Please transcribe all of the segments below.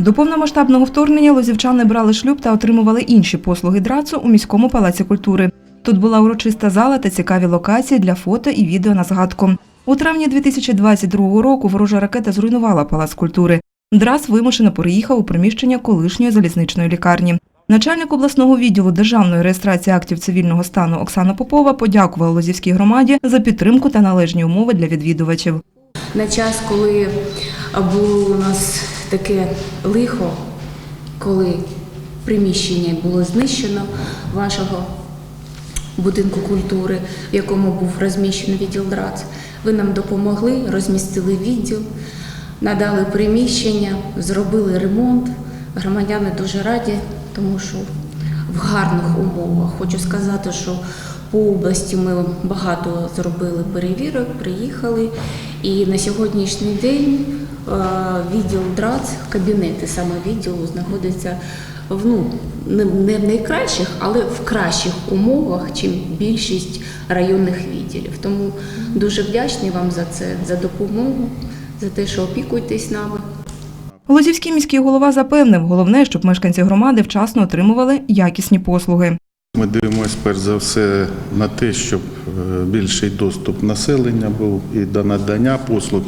До повномасштабного вторгнення лозівчани брали шлюб та отримували інші послуги драцу у міському палаці культури. Тут була урочиста зала та цікаві локації для фото і відео на згадку. У травні 2022 року ворожа ракета зруйнувала палац культури. Драс вимушено переїхав у приміщення колишньої залізничної лікарні. Начальник обласного відділу державної реєстрації актів цивільного стану Оксана Попова подякувала Лозівській громаді за підтримку та належні умови для відвідувачів. на час, коли було у нас таке лихо, коли приміщення було знищено вашого будинку культури, в якому був розміщений відділ ДРАЦ, ви нам допомогли, розмістили відділ, надали приміщення, зробили ремонт. Громадяни дуже раді, тому що в гарних умовах. Хочу сказати, що по області ми багато зробили перевірок, приїхали. І на сьогоднішній день е, відділ ДРАЦ, кабінети саме відділу знаходяться в ну, не в найкращих, але в кращих умовах, чим більшість районних відділів. Тому дуже вдячні вам за це, за допомогу, за те, що опікуєтесь нами. Лозівський міський голова запевнив, головне, щоб мешканці громади вчасно отримували якісні послуги. Ми дивимося перш за все на те, щоб е, більший доступ населення був і до надання послуг,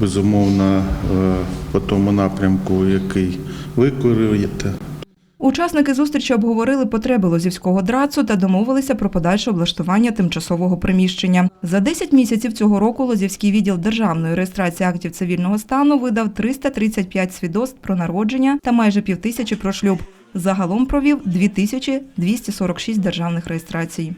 безумовно, е, по тому напрямку, який ви керуєте. Учасники зустрічі обговорили потреби лозівського драцу та домовилися про подальше облаштування тимчасового приміщення. За 10 місяців цього року Лозівський відділ державної реєстрації актів цивільного стану видав 335 свідоцтв про народження та майже півтисячі про шлюб. Загалом провів 2246 державних реєстрацій.